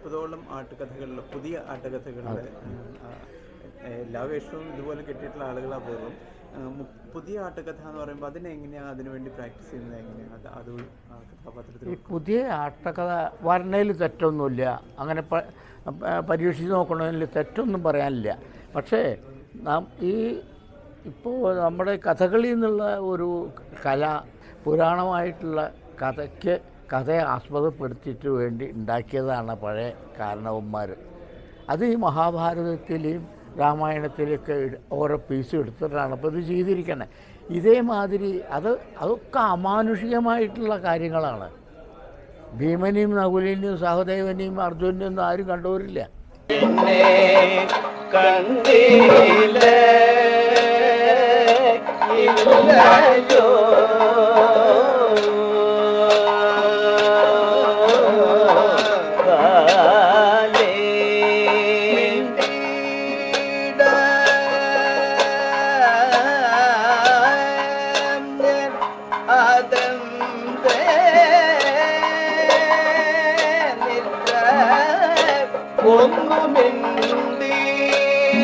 മുപ്പതോളം ആട്ടുകഥകളിൽ പുതിയ ആട്ടുകഥകളിൽ എല്ലാ വേഷവും ഇതുപോലെ കിട്ടിയിട്ടുള്ള ആളുകളാണ് പോകും. പുതിയ ആട്ടുകഥ എന്ന് പറയുമ്പോൾ അതിനെങ്ങനെയാണ് അതിനുവേണ്ടി പ്രാക്ടീസ് ചെയ്യുന്നത് എങ്ങനെയാണ് അത് അത് കഥാപാത്രത്തിൽ പുതിയ ആട്ടകഥ വരണയിൽ തെറ്റൊന്നുമില്ല. അങ്ങനെ പരീക്ഷിച്ച് നോക്കണതിൽ തെറ്റൊന്നും പറയാനില്ല. പക്ഷേ നാം ഈ ഇപ്പോൾ നമ്മുടെ കഥകളിൽ നിന്നുള്ള ഒരു കല പുരാണമായിട്ടുള്ള കഥയ്ക്ക് കഥയെ ആസ്പദപ്പെടുത്തിയിട്ട് വേണ്ടി ഉണ്ടാക്കിയതാണ് പഴയ കാരണവന്മാർ. അത് ഈ മഹാഭാരതത്തിലെയും രാമായണത്തിലൊക്കെ ഓരോ പീസ് എടുത്തിട്ടാണ് അപ്പോൾ ഇത് ചെയ്തിരിക്കുന്നത് ഇതേമാതിരി അത് അതൊക്കെ അമാനുഷികമായിട്ടുള്ള കാര്യങ്ങളാണ്. ഭീമനെയും നകുലിനെയും സഹദേവനെയും അർജുനെയും ഒന്നും ആരും കണ്ടുവരില്ല.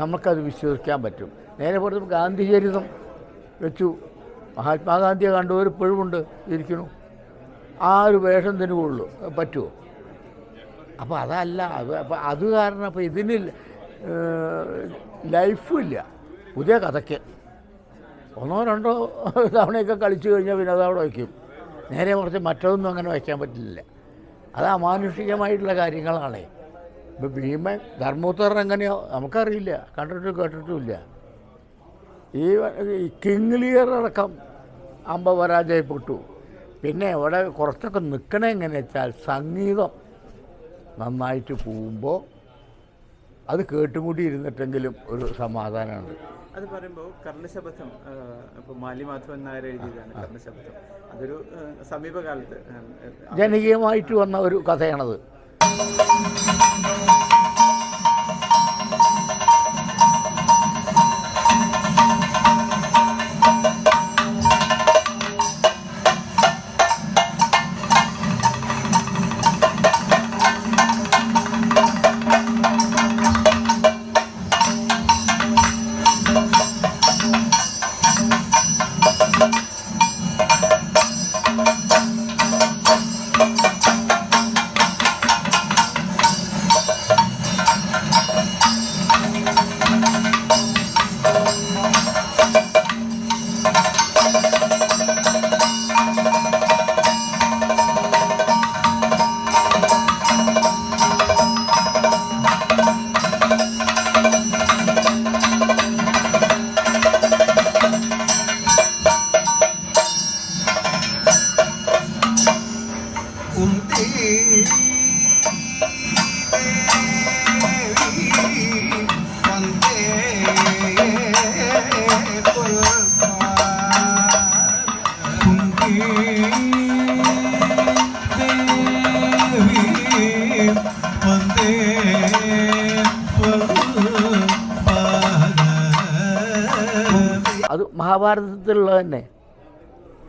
നമുക്കത് വിശ്വസിക്കാൻ പറ്റും. നേരെ പുറത്ത് ഗാന്ധിചരിതം വെച്ചു. മഹാത്മാഗാന്ധിയെ കണ്ടവർ ഇപ്പോഴും ഉണ്ട് ഇരിക്കുന്നു. ആ ഒരു വേഷം തന്നെ ഉള്ളൂ പറ്റുമോ? അപ്പോൾ അതല്ല അത് അപ്പോൾ അത് കാരണം അപ്പോൾ ഇതിന് ഇല്ല പുതിയ കഥയ്ക്ക്. ഒന്നോ രണ്ടോ തവണയൊക്കെ കളിച്ചു കഴിഞ്ഞാൽ പിന്നെ അതവിടെ വയ്ക്കും. നേരെ കുറച്ച് മറ്റൊന്നും അങ്ങനെ വയ്ക്കാൻ പറ്റില്ല. അത് അമാനുഷികമായിട്ടുള്ള കാര്യങ്ങളാണേ. ഇപ്പം ഭീമൻ ധർമ്മോത്തരൻ എങ്ങനെയോ? നമുക്കറിയില്ല. കണ്ടിട്ടും കേട്ടിട്ടുമില്ല. ഈ ഈ കിങ് ലിയർ അടക്കം അമ്പ പരാജയപ്പെട്ടു. പിന്നെ ഇവിടെ കുറച്ചൊക്കെ നിൽക്കണേ എങ്ങനെ വെച്ചാൽ സംഗീതം നന്നായിട്ട് പോകുമ്പോൾ അത് കേട്ടുമുടി കൂടി ഇരുന്നിട്ടെങ്കിലും ഒരു സമാധാനമുണ്ട്. അത് പറയുമ്പോൾ കർണശബ്ദം ഇപ്പോൾ മാലിമാധവൻ നായർ എഴുതിയതാണ് കർണശബ്ദം അതൊരു സമീപകാലത്ത് ജനകീയമായിട്ട് വന്ന ഒരു കഥയാണത്. うん。മഹാഭാരതത്തിലുള്ളത് തന്നെ.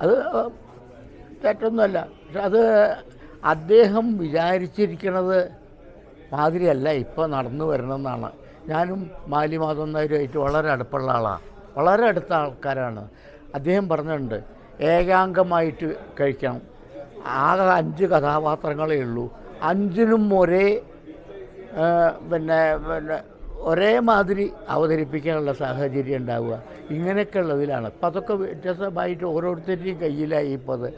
അത് തെറ്റൊന്നുമല്ല. പക്ഷെ അത് അദ്ദേഹം വിചാരിച്ചിരിക്കണത് മാതിരിയല്ല. ഇപ്പോൾ നടന്നു വരണമെന്നാണ്. ഞാനും മാലിമാധവൻ നായരുമായിട്ട് വളരെ അടുപ്പുള്ള ആളാണ് വളരെ അടുത്ത ആൾക്കാരാണ്. അദ്ദേഹം പറഞ്ഞിട്ടുണ്ട് ഏകാംഗമായിട്ട് കഴിക്കണം. ആകെ അഞ്ച് കഥാപാത്രങ്ങളേ ഉള്ളൂ. അഞ്ചിനും ഒരേ പിന്നെ പിന്നെ ഒരേ മാതിരി അവതരിപ്പിക്കാനുള്ള സാഹചര്യം ഉണ്ടാവുക. ഇങ്ങനെയൊക്കെ ഉള്ളതിലാണ് അപ്പം അതൊക്കെ വ്യത്യസ്തമായിട്ട് ഓരോരുത്തരുടെയും കയ്യിലായി ഇപ്പോൾ അത്.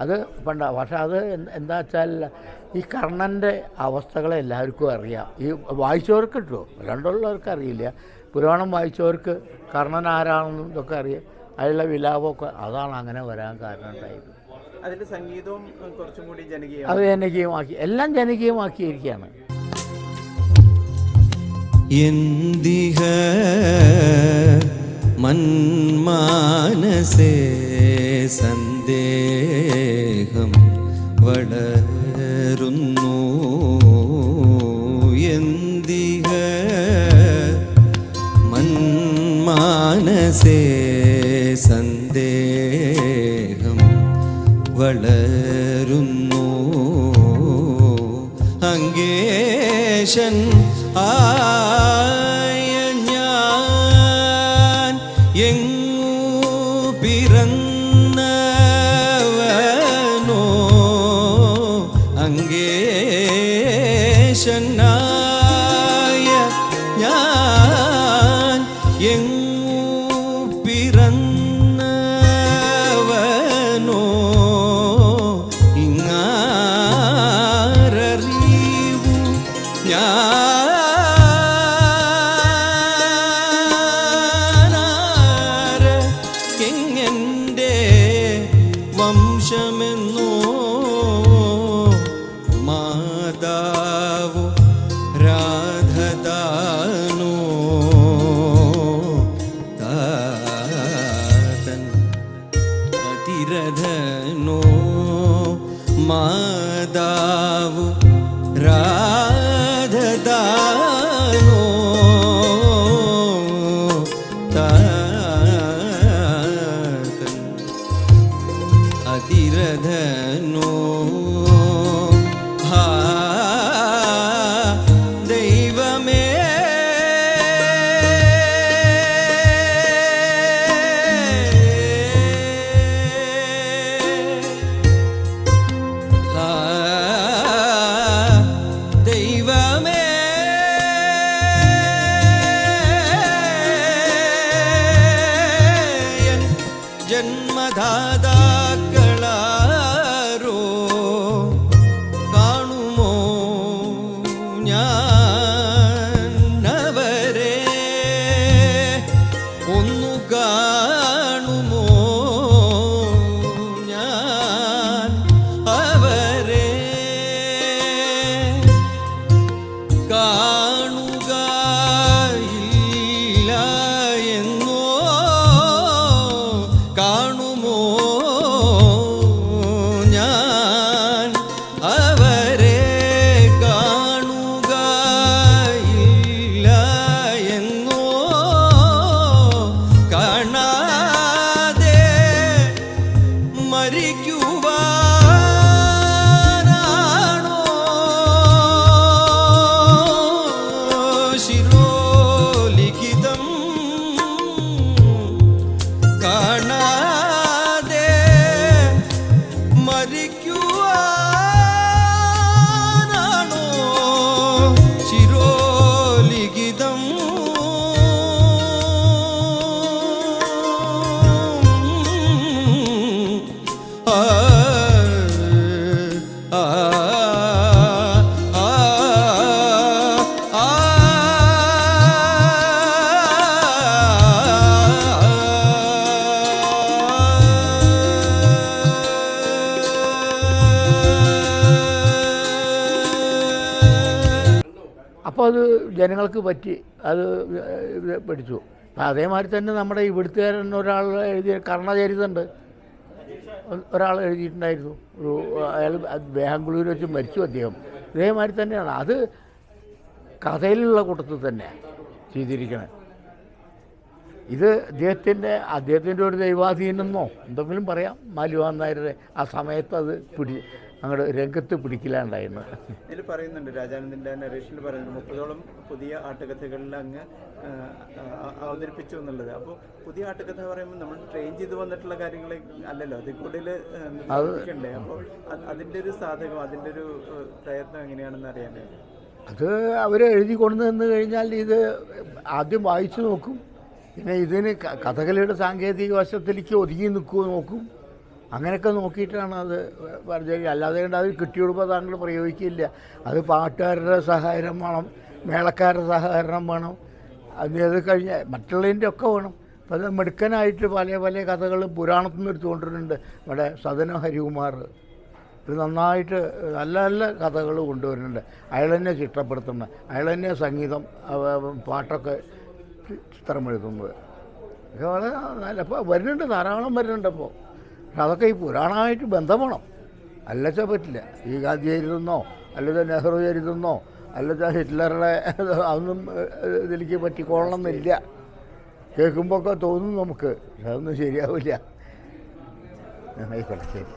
അത് പണ്ട പക്ഷെ അത് എന്താ വെച്ചാൽ ഈ കർണന്റെ അവസ്ഥകളെ എല്ലാവർക്കും അറിയാം. ഈ വായിച്ചവർക്ക് കിട്ടുമോ രണ്ടുള്ളവർക്ക് അറിയില്ല. പുരാണം വായിച്ചവർക്ക് കർണൻ ആരാണെന്നും ഇതൊക്കെ അറിയാം. അതിലുള്ള വിലാപമൊക്കെ അതാണ് അങ്ങനെ വരാൻ കാരണം ഉണ്ടായത്. അതിന്റെ സംഗീതവും കുറച്ചും കൂടി ജനകീയം അത് ജനകീയമാക്കി എല്ലാം ജനകീയമാക്കിയിരിക്കുകയാണ്. എന്തിഹ മന്മാനസേ സന്ദേഹം വളരുന്നു. എന്തിഹ മന്മാനസേ സന്ദേഹം വളരുന്നു. അങ്കേശൻ ആയ எங்க 娘。മരിക്കുവാനാണോ ജനങ്ങൾക്ക് പറ്റി അത് പഠിച്ചു. അപ്പം അതേമാതിരി തന്നെ നമ്മുടെ ഇവിടുത്തുകാരൻ ഒരാൾ എഴുതിയ കർണചരിതുണ്ട്. ഒരാൾ എഴുതിയിട്ടുണ്ടായിരുന്നു. ഒരു അയാൾ ബാംഗ്ലൂർ വെച്ച് മരിച്ചു അദ്ദേഹം. ഇതേമാതിരി തന്നെയാണ്. അത് കഥയിലുള്ള കൂട്ടത്തിൽ തന്നെ ചെയ്തിരിക്കണം. ഇത് അദ്ദേഹത്തിന്റെ അദ്ദേഹത്തിന്റെ ഒരു ദൈവാധീനെന്നോ എന്തെങ്കിലും പറയാം. മാലുവാൻ നായരുടെ ആ സമയത്ത് അത് പിടി അങ്ങോട്ട് രംഗത്ത് പിടിക്കില്ലാണ്ടായിരുന്നു. ഇതിൽ പറയുന്നുണ്ട് രാജാനന്ദന്റെ നരേഷനിൽ പറയുന്നുണ്ട് മുപ്പതോളം പുതിയ ആട്ടുകഥകളിൽ അങ്ങ് അവതരിപ്പിച്ചു എന്നുള്ളത്. അപ്പോൾ പുതിയ ആട്ടുകഥ പറയുമ്പോൾ നമ്മൾ ട്രെയിൻ ചെയ്ത് വന്നിട്ടുള്ള കാര്യങ്ങളെ അല്ലല്ലോ അതിൽ കൂടുതൽ അപ്പോൾ അതിന്റെ ഒരു സാധകം അതിന്റെ ഒരു പ്രയത്നം എങ്ങനെയാണെന്ന് അറിയാനായിട്ട് അത് അവർ എഴുതി കൊണ്ടു നിന്ന് കഴിഞ്ഞാൽ ഇത് ആദ്യം വായിച്ചു നോക്കും. പിന്നെ ഇതിന് കഥകളിയുടെ സാങ്കേതിക വശത്തിലേക്ക് ഒതുങ്ങി നിൽക്കുമോ നോക്കും. അങ്ങനെയൊക്കെ നോക്കിയിട്ടാണ് അത് പറഞ്ഞത്. അല്ലാതെ കണ്ട് അത് കിട്ടിയെടുപ്പോൾ താങ്കൾ പ്രയോഗിക്കില്ല. അത് പാട്ടുകാരുടെ സഹകരണം വേണം മേളക്കാരുടെ സഹകരണം വേണം. അത് അത് കഴിഞ്ഞ് മറ്റുള്ളതിന്റെ ഒക്കെ വേണം. അപ്പം അത് മിടുക്കനായിട്ട് പല പല കഥകൾ പുരാണത്തിൽ നിന്ന് എടുത്തുകൊണ്ടിട്ടുണ്ട്. ഇവിടെ സദന ഹരികുമാർ. ഇത് നന്നായിട്ട് നല്ല നല്ല കഥകൾ കൊണ്ടുവരുന്നുണ്ട്. അയാൾ തന്നെ ചിട്ടപ്പെടുത്തുന്നത്. അയാൾ തന്നെ സംഗീതം പാട്ടൊക്കെ ചിത്രമെഴുതുന്നത് വളരെ നല്ല അപ്പോൾ വരുന്നുണ്ട്. ധാരാളം വരുന്നുണ്ട് പക്ഷെ അതൊക്കെ ഈ പുരാണമായിട്ട് ബന്ധം വേണം അല്ലച്ചാൽ പറ്റില്ല. ഈ ഗാന്ധി എഴുതുന്നോ അല്ലെങ്കിൽ നെഹ്റു എഴുതുന്നോ അല്ലെങ്കിൽ ഹിറ്റ്ലറുടെ അതൊന്നും ഇതിലേക്ക് പറ്റിക്കോളണം എന്നില്ല കേൾക്കുമ്പോഴൊക്കെ തോന്നും നമുക്ക്. അതൊന്നും ശരിയാവില്ല. ആയിക്കോട്ടെ ശരി.